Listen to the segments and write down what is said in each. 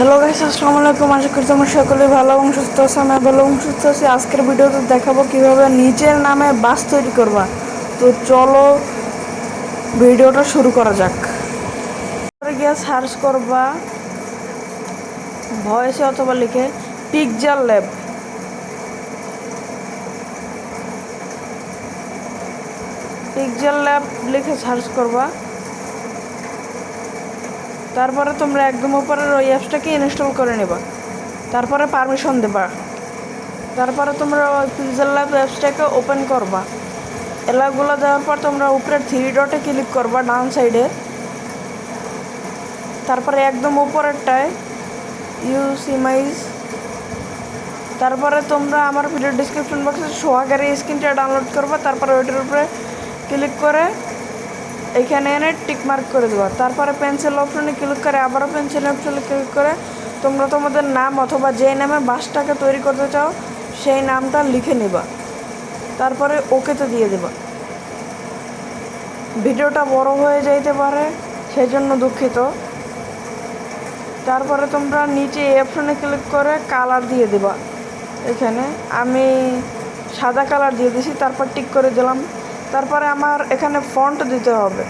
Hello guys আসসালামু আলাইকুম। আশা করি তোমরা সকলে ভালো এবং সুস্থ আছো, আমি ভালো এবং সুস্থ আছি। আজকের ভিডিওতে দেখাবো কীভাবে নিজের নামে বাস তৈরি করবা। তো চলো ভিডিওটা শুরু করা যাক। গিয়ে সার্চ করবা। ভয়েসে অথবা লিখে পিকজার ল্যাব পিকজার ল্যাব লিখে সার্চ করবা। তারপরে তোমরা একদম উপরের ওই অ্যাপসটাকে ইনস্টল করে নেবা। তারপরে পারমিশন দেবা। তারপরে তোমরা ওই পিক্সেল ল্যাব অ্যাপসটাকে ওপেন করবা। এলাগুলো দেওয়ার পর তোমরা উপরে থ্রি ডটে ক্লিক করবা ডান সাইডে তারপরে একদম উপরেরটায় ইউজ ইমাইজ তারপরে তোমরা আমার ভিডিও ডিসক্রিপশন বক্সে সোহাগের স্ক্রিনটা ডাউনলোড করবা। তারপরে ওইটার উপরে ক্লিক করে এখানে এনে টিক মার্ক করে দেওয়া তারপরে পেন্সিল অপশনে ক্লিক করে, আবারও পেন্সিল অপশনে ক্লিক করে, তোমরা তোমাদের নাম অথবা যে নামে বাসটাকে তৈরি করতে চাও, সেই নামটা লিখে নেবা। তারপরে ওকেতে দিয়ে দেবা। ভিডিওটা বড় হয়ে যাইতে পারে সেই জন্য দুঃখিত। তারপরে তোমরা নিচে অপশনে ক্লিক করে কালার দিয়ে দেবা। এখানে আমি সাদা কালার দিয়ে দিছি, তারপর টিক করে দিলাম। তারপরে আমার এখানে ফন্ট দিতে হবে।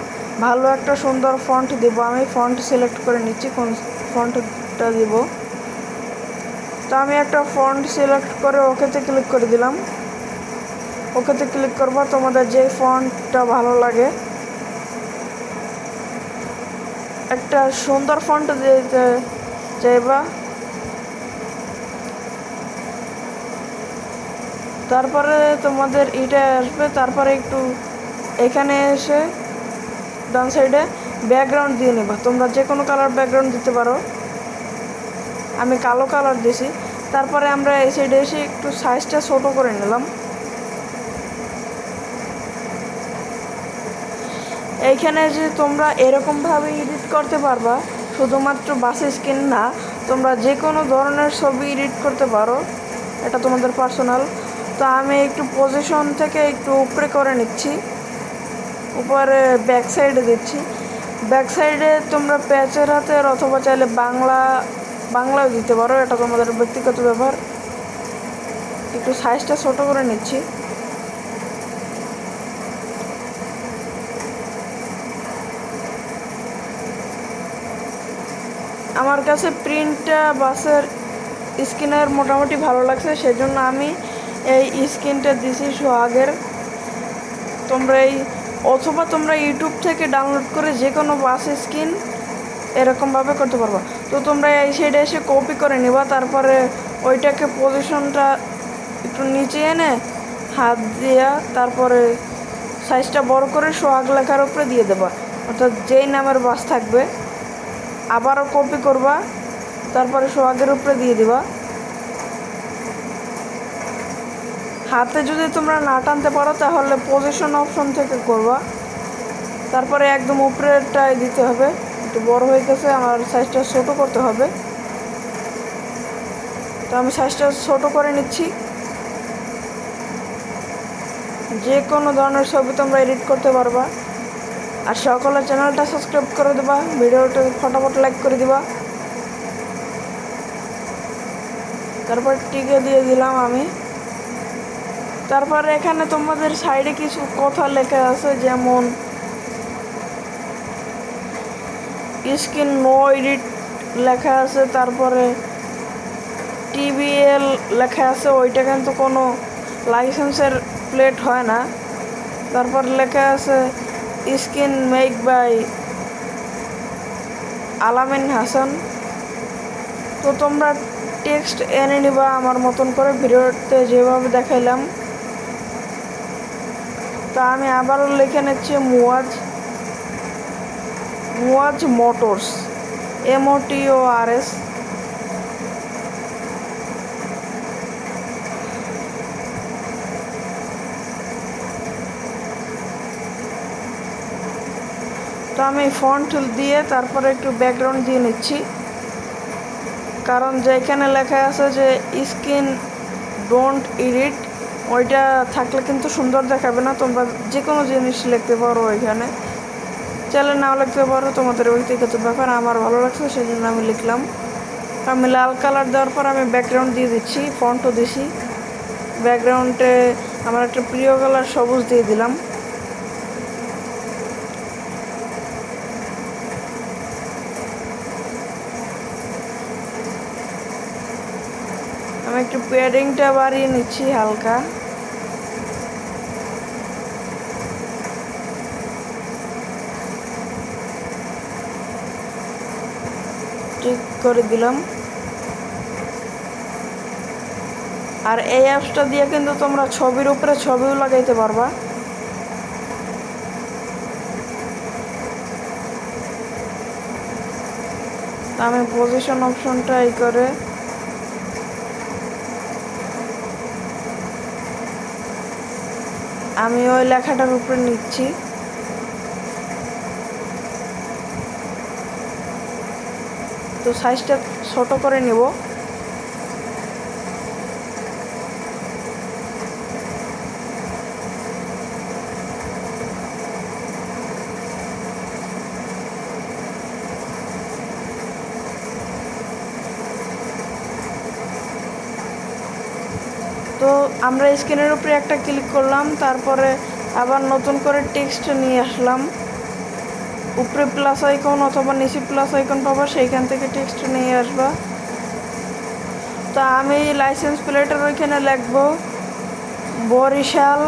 ভালো একটা সুন্দর ফন্ট দেব। আমি ফন্ট সিলেক্ট করে নিচ্ছি, কোন ফন্টটা দিব। তো আমি একটা ফন্ট সিলেক্ট করে ওকেতে ক্লিক করে দিলাম। ওকেতে ক্লিক করব, তোমাদের যে ফন্টটা ভালো লাগে। একটা সুন্দর ফন্ট দিতে চাইবা। তারপরে তোমাদের এটা আসবে, তারপরে একটু এখানে এসে ডান সাইডে ব্যাকগ্রাউন্ড দিয়ে নেবা। তোমরা যে কোনো কালার ব্যাকগ্রাউন্ড দিতে পারো। আমি কালো কালার দিছি। তারপরে আমরা এই সাইডে এসে একটু সাইজটা ছোট করে নিলাম। এইখানে যে তোমরা এরকমভাবে এডিট করতে পারবা, শুধুমাত্র বাস স্ক্রিন না, তোমরা যে কোনো ধরনের ছবি এডিট করতে পারো। এটা তোমাদের পার্সোনাল তো আমি একটু পজিশন থেকে একটু উপরে করে নিচ্ছি। উপরে ব্যাক সাইডে দিচ্ছি। ব্যাক সাইডে তোমরা প্যাচের হাতের অথবা চাইলে বাংলা, বাংলাও দিতে পারো। এটা তোমাদের ব্যক্তিগত ব্যাপার। একটু সাইজটা ছোটো করে নিচ্ছি। আমার কাছে প্রিন্টটা বাসের স্কিনের মোটামুটি ভালো লাগছে, সেজন্য আমি এই স্কিনটা দিছি সোহাগের। তোমরা এই অথবা তোমরা ইউটিউব থেকে ডাউনলোড করে যে কোনো বাস স্কিন এরকমভাবে করতে পারবা। তো তোমরা এই সাইডে এসে কপি করে নিবা, তারপরে ওইটাকে পজিশনটা একটু নিচে এনে হাত দিয়া তারপরে সাইজটা বড় করে সোহাগ লেখার উপরে দিয়ে দেবা। অর্থাৎ যেই নামের বাস থাকবে, আবারও কপি করবা, তারপরে সোহাগের উপরে দিয়ে দিবা। হাতে যদি তোমরা না টানতে পারো, তাহলে পজিশন অপশন থেকে করবা। তারপরে একদম উপরেরটাই দিতে হবে। একটু বড় হয়ে গেছে আমার সাইজটা ছোটো করতে হবে। তো আমি সাইজটা ছোটো করে নিচ্ছি। যে কোনো ধরনের ছবি তোমরা এডিট করতে পারবা। আর সকলের চ্যানেলটা সাবস্ক্রাইব করে দেবা, ভিডিওটা ফটাফট লাইক করে দিবা। তারপর টিকে দিয়ে দিলাম আমি। তারপরে এখানে তোমাদের সাইডে কিছু কথা লেখা আছে, যেমন স্ক্রিন নো এডিট লেখা আছে, তারপরে টিবিএল লেখা আছে, ওইটা কিন্তু কোনো লাইসেন্সের প্লেট হয় না। তারপর লেখা আছে স্কিন মেক বাই আলামিন হাসান। তো তোমরা টেক্সট এনে নিবা আমার মতন করে, ভিডিওতে যেভাবে দেখাইলাম। তা আমি আবারও লিখে নিচ্ছি Muaz Muaz motors M O T O R S তো আমি ফন্ট দিয়ে তারপরে একটু ব্যাকগ্রাউন্ড দিয়ে নিচ্ছি। কারণ যেখানে লেখা আছে যে স্কিন ডোন্ট এডিট ওইটা থাকলে কিন্তু সুন্দর দেখাবে না, তোমরা যে কোনো জিনিস লিখতে পারো ওইখানে। চাইলে নাও লিখতে পারো, তোমাদের ব্যক্তিগত ব্যাপার, আমার ভালো লাগছে সেই জন্য আমি লিখলাম। আমি লাল কালার দেওয়ার পর আমি ব্যাকগ্রাউন্ড দিয়ে দিচ্ছি ফন্টও দিছি। ব্যাকগ্রাউন্ডে আমার একটা প্রিয় কালার সবুজ দিয়ে দিলাম। আমি একটু প্যাডিংটা বাড়িয়ে নিচ্ছি হালকা। করে দিলাম। আর এই অ্যাপসটা দিয়ে কিন্তু তোমরা ছবির উপরে ছবিও লাগাইতে পারবা। আমি পজিশন অপশনটা এই করে আমি ওই লেখাটার উপরে নিচ্ছি। তো সাইজটা ছোট করে নেব। তো আমরা স্ক্রিনের উপরে একটা ক্লিক করলাম, তারপরে আবার নতুন করে টেক্সট নিয়ে আসলাম। উপরে প্লাস আইকন অথবা নিচে প্লাস আইকন পাবো, সেইখান থেকে টেক্সট নিয়ে আসবা। তা আমি লাইসেন্স প্লেটের ওইখানে লিখব, বরিশাল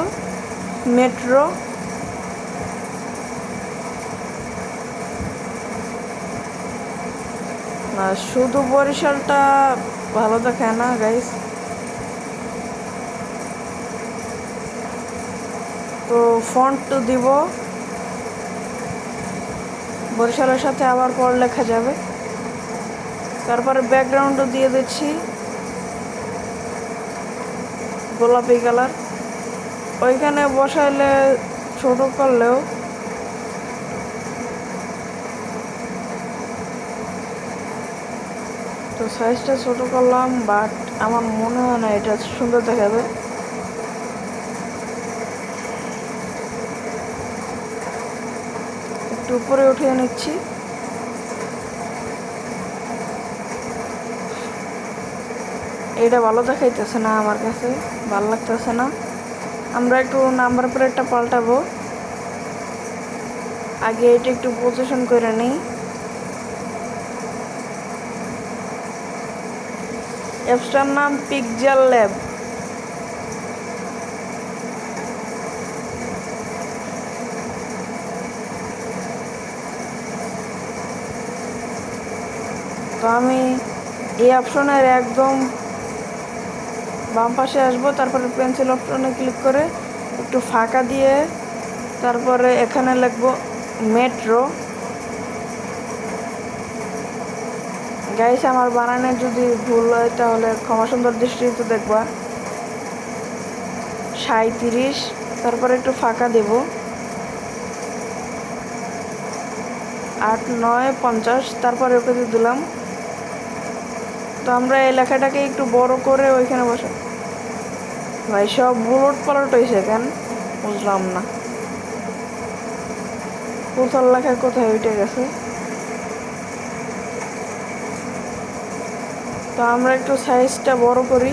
মেট্রো না, শুধু বরিশালটা ভালো দেখায় না গাইস তো ফন্ট দিব। বরিশালের সাথে আবার পর লেখা যাবে। তারপরে ব্যাকগ্রাউন্ডও দিয়ে দিচ্ছি। গোলাপি কালার। ওইখানে বসাইলে ছোট করলেও তো সাইজটা ছোট করলাম বাট আমার মনে হয় না এটা সুন্দর দেখাবে। একটু উপরে উঠিয়ে নিচ্ছি। এটা ভালো দেখাইতেছে না আমার কাছে, ভালো লাগতেছে না। আমরা একটু নাম্বার প্লেটটা পাল্টাবো। আগে এটা একটু পজিশন করে নিই। অ্যাপসটার নাম পিকজাল ল্যাব তো আমি এই অপশনের একদম বাম পাশে আসব, তারপরে পেন্সিল অপশনে ক্লিক করে একটু ফাঁকা দিয়ে তারপরে এখানে লিখব মেট্রো গাইস আমার বানানে যদি ভুল হয়, তাহলে ক্ষমা সুন্দর দৃষ্টিতে দেখবা। সাঁত্রিশ তারপরে একটু ফাঁকা দেব। আট, নয়, পঞ্চাশ, তারপরে ওকে দিলাম। তো আমরা এই লেখাটাকে একটু বড় করে ওইখানে বসে। ভাই, সব বুলট পালট হয়েছে কেন? বুঝলাম না। পুথল লেখা কোথায় উঠে গেছে? তো আমরা একটু সাইজটা বড় করি।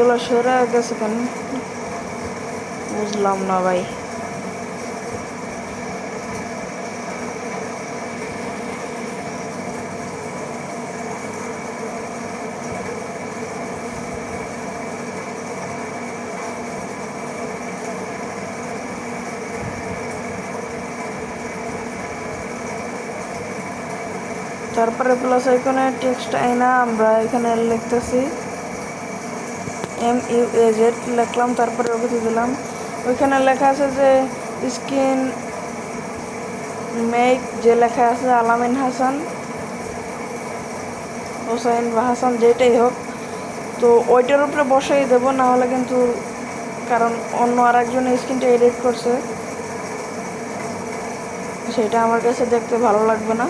এগুলো সরে গেছে কেন? বুঝলাম না ভাই। তারপরে প্লাস এখানে টেক্সট আইনা, আমরা এখানে লিখতেছি। এম ইউ এ জেড লিখলাম তারপরে ওকে দিলাম ওইখানে লেখা আছে যে স্কিন মেক যে লেখা আছে আলামিন হাসান হোসাইন বা হাসান যেটাই হোক তো ওইটার উপরে বসাই দেবো না হলে কিন্তু কারণ অন্য আরেকজন স্ক্রিনটা এডিট করছে সেটা আমার কাছে দেখতে ভালো লাগবে না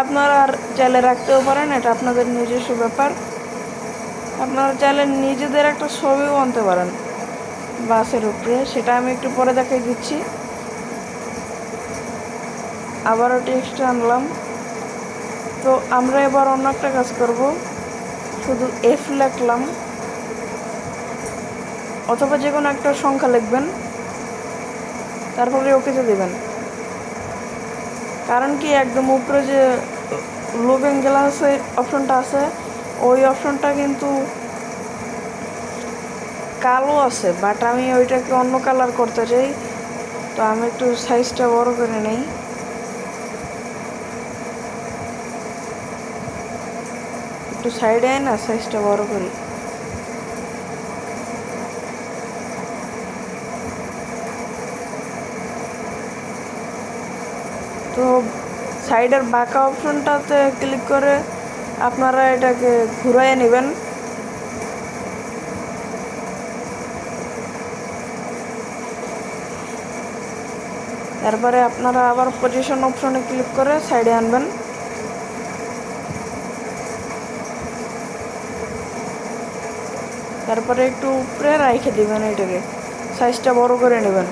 আপনারা আর চাইলে রাখতেও পারেন এটা আপনাদের নিজস্ব ব্যাপার আপনারা চাইলে নিজেদের একটা ছবিও আনতে পারেন বাসের উপরে। সেটা আমি একটু পরে দেখাই দিচ্ছি। আবারও টেক্সট আনলাম। তো আমরা এবার অন্য একটা কাজ করব। শুধু এফ লিখলাম। অথবা যে কোনো একটা সংখ্যা লিখবেন। তারপরে ওকেতে দেবেন। কারণ কি একদম উপরে যে লোবিং গ্লাসে অপশনটা আছে ওই অপশনটা কিন্তু কালো আছে বাট আমি ওইটাকে অন্য কালার করতে চাই। তো আমি একটু সাইজটা বড় করে নেই। একটু সাইডে আয় না সাইজটা বড় করি। তো সাইডের বাঁকা অপশনটাতে ক্লিক করে আপনারা এটাকে ঘুরাইয়ে নেবেন। তারপরে আপনারা আবার পজিশন অপশনে ক্লিক করে সাইডে আনবেন। তারপরে একটু উপরে রেখে দিবেন এটাকে। সাইজটা বড় করে নেবেন।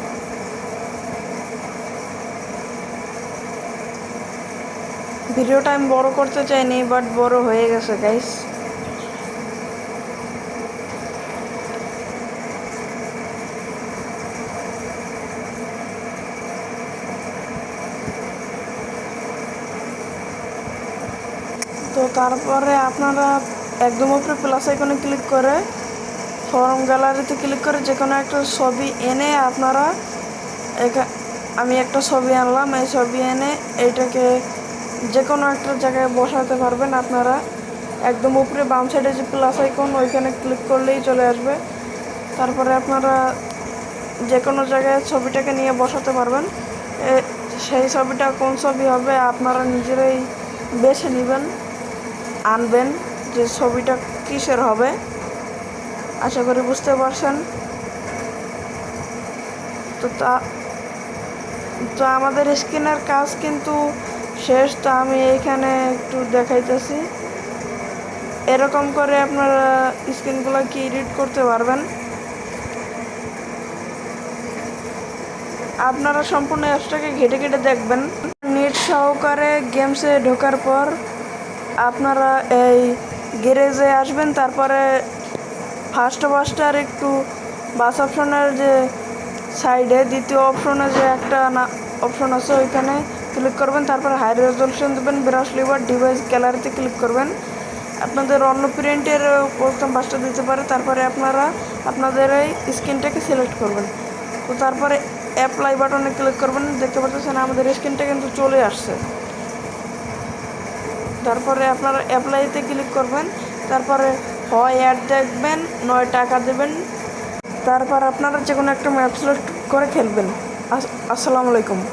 ভিডিওটা আমি বড় করতে চাইনি বাট বড় হয়ে গেছে গাইস তো তারপরে আপনারা একদম উপরে প্লাস আইকনে ক্লিক করে ফর্ম গ্যালারিতে ক্লিক করে যে কোনো একটা ছবি এনে আপনারা আমি একটা ছবি আনলাম, এই ছবি এনে এইটাকে যে কোনো একটা জায়গায় বসাতে পারবেন আপনারা। একদম উপরে বাম সাইডে যে প্লাস আইকন ওইখানে ক্লিক করলেই চলে আসবে। তারপরে আপনারা যে কোনো জায়গায় ছবিটাকে নিয়ে বসাতে পারবেন। সেই ছবিটা কোন ছবি হবে আপনারা নিজেরাই বেছে নেবেন, আনবেন যে ছবিটা কিসের হবে। আশা করি বুঝতে পারছেন। তো তা, তো আমাদের স্ক্রিনের কাজ কিন্তু শেষ, তো আমি এইখানে একটু দেখাইতেছি। এরকম করে আপনারা স্ক্রিনগুলো কি এডিট করতে পারবেন? আপনারা সম্পূর্ণ অ্যাপসটাকে ঘেটে ঘেটে দেখবেন। নেট সহকারে গেমসে ঢোকার পর আপনারা এই গ্যারেজে আসবেন, তারপরে ফার্স্ট বাসটার একটু বাস অপশনের যে সাইডে, দ্বিতীয় অপশনে যে একটা না, অপশন আছে ওইখানে ক্লিক করবেন, তারপর হাই রেজলিউশন দেবেন ব্রাশ লিভার ডিভাইস গ্যালারিতে ক্লিক করবেন। আপনাদের অন্য প্রিন্টের প্রথম বাসটা দিতে পারে, তারপরে আপনারা আপনাদের এই স্ক্রিনটাকে সিলেক্ট করবেন। তো তারপরে অ্যাপ্লাই বাটনে ক্লিক করবেন, দেখতে পাচ্ছেন আমাদের স্ক্রিনটা কিন্তু চলে আসছে। তারপরে আপনারা অ্যাপ্লাইতে ক্লিক করবেন, তারপরে হয় অ্যাড দেখবেন, নয় টাকা দেবেন। তারপর আপনারা যে কোনো একটা ম্যাপ সিলেক্ট করে খেলবেন। আস- আসসালামু আলাইকুম।